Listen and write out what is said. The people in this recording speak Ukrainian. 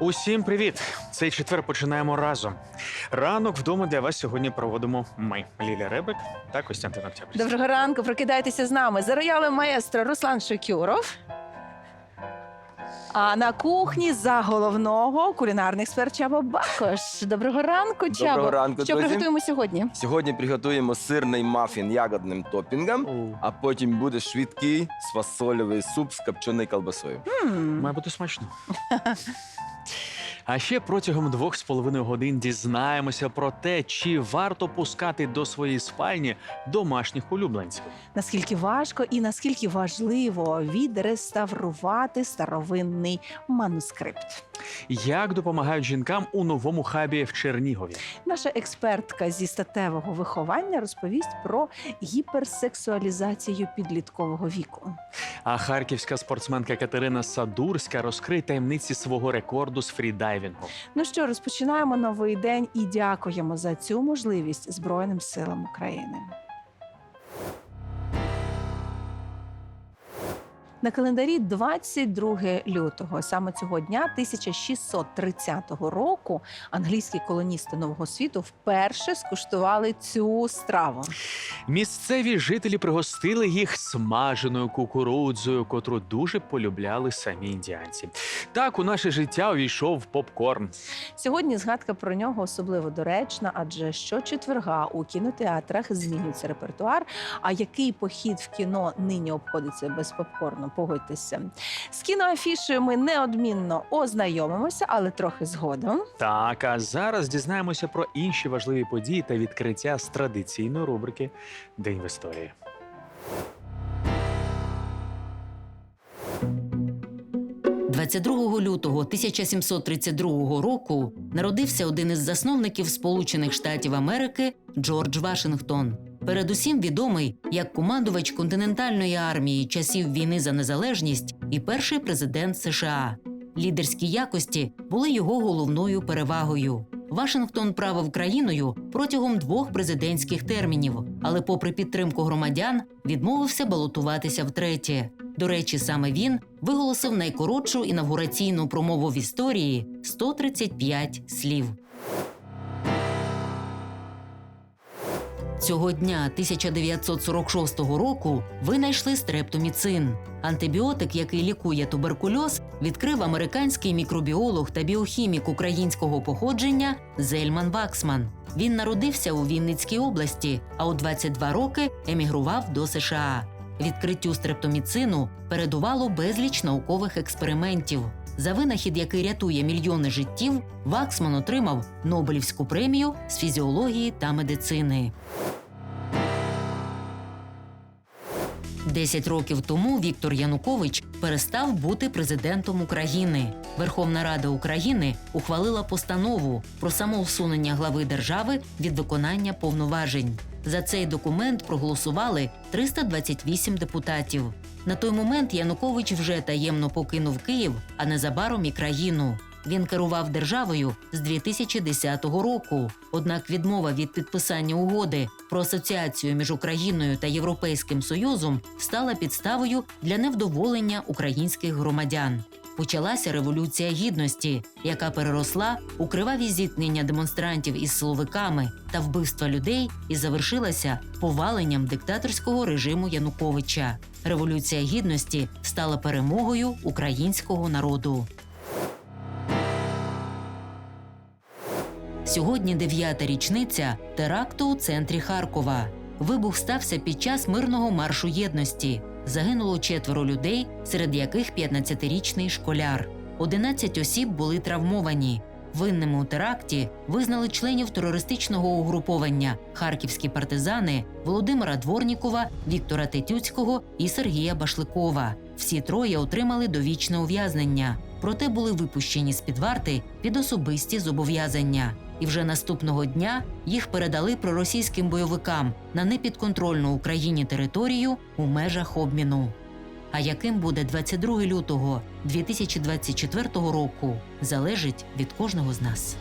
Усім привіт! Цей четвер починаємо разом. Ранок вдома для вас сьогодні проводимо ми, Ліля Ребек та Костянтин Октябрь. Доброго ранку, прокидайтеся з нами. За роялем маестро Руслан Шокюров. А на кухні за головного кулінарний експерт Чабо Бакош. Доброго ранку, Чабо. Доброго ранку, Що друзі. приготуємо сьогодні? Сьогодні приготуємо сирний мафін ягодним топінгом, О, а потім буде швидкий фасольовий суп з копченою колбасою. Має бути смачно. А ще протягом двох з половиною годин дізнаємося про те, чи варто пускати до своєї спальні домашніх улюбленців. Наскільки важко і наскільки важливо відреставрувати старовинний манускрипт. Як допомагають жінкам у новому хабі в Чернігові? Наша експертка зі статевого виховання розповість про гіперсексуалізацію підліткового віку. А харківська спортсменка Катерина Садурська розкриє таємниці свого рекорду з фрідайвінгу. Ну що, розпочинаємо новий день і дякуємо за цю можливість Збройним силам України. На календарі 22 лютого, саме цього дня, 1630 року, англійські колоністи нового світу вперше скуштували цю страву. Місцеві жителі пригостили їх смаженою кукурудзою, котру дуже полюбляли самі індіанці. Так у наше життя увійшов попкорн. Сьогодні згадка про нього особливо доречна, адже щочетверга у кінотеатрах змінюється репертуар. А який похід в кіно нині обходиться без попкорну? Погодьтеся. З кіноафішею ми неодмінно ознайомимося, але трохи згодом. Так, а зараз дізнаємося про інші важливі події та відкриття з традиційної рубрики День в історії. – 22 лютого 1732 року народився один із засновників Сполучених Штатів Америки Джордж Вашингтон. Передусім відомий як командувач континентальної армії часів війни за незалежність і перший президент США. Лідерські якості були його головною перевагою. Вашингтон правив країною протягом двох президентських термінів, але, попри підтримку громадян, відмовився балотуватися втретє. До речі, саме він виголосив найкоротшу інавгураційну промову в історії 135 слів. Цього дня 1946 року винайшли стрептоміцин. Антибіотик, який лікує туберкульоз, відкрив американський мікробіолог та біохімік українського походження Зельман Ваксман. Він народився у Вінницькій області, а у 22 роки емігрував до США. Відкриттю стрептоміцину передувало безліч наукових експериментів. За винахід, який рятує мільйони життів, Ваксман отримав Нобелівську премію з фізіології та медицини. Десять років тому Віктор Янукович перестав бути президентом України. Верховна Рада України ухвалила постанову про самоусунення глави держави від виконання повноважень. За цей документ проголосували 328 депутатів. На той момент Янукович вже таємно покинув Київ, а незабаром і країну. Він керував державою з 2010 року. Однак відмова від підписання угоди про асоціацію між Україною та Європейським Союзом стала підставою для невдоволення українських громадян. Почалася революція гідності, яка переросла у криваві зіткнення демонстрантів із силовиками та вбивства людей і завершилася поваленням диктаторського режиму Януковича. Революція гідності стала перемогою українського народу. Сьогодні дев'ята річниця теракту у центрі Харкова. Вибух стався під час мирного маршу єдності. Загинуло четверо людей, серед яких 15-річний школяр. 11 осіб були травмовані. Винними у теракті визнали членів терористичного угруповання харківські партизани Володимира Дворнікова, Віктора Тетюцького і Сергія Башликова. Всі троє отримали довічне ув'язнення, проте були випущені з під варти під особисті зобов'язання. І вже наступного дня їх передали проросійським бойовикам на непідконтрольну Україні територію у межах обміну. А яким буде 22 лютого 2024 року, залежить від кожного з нас.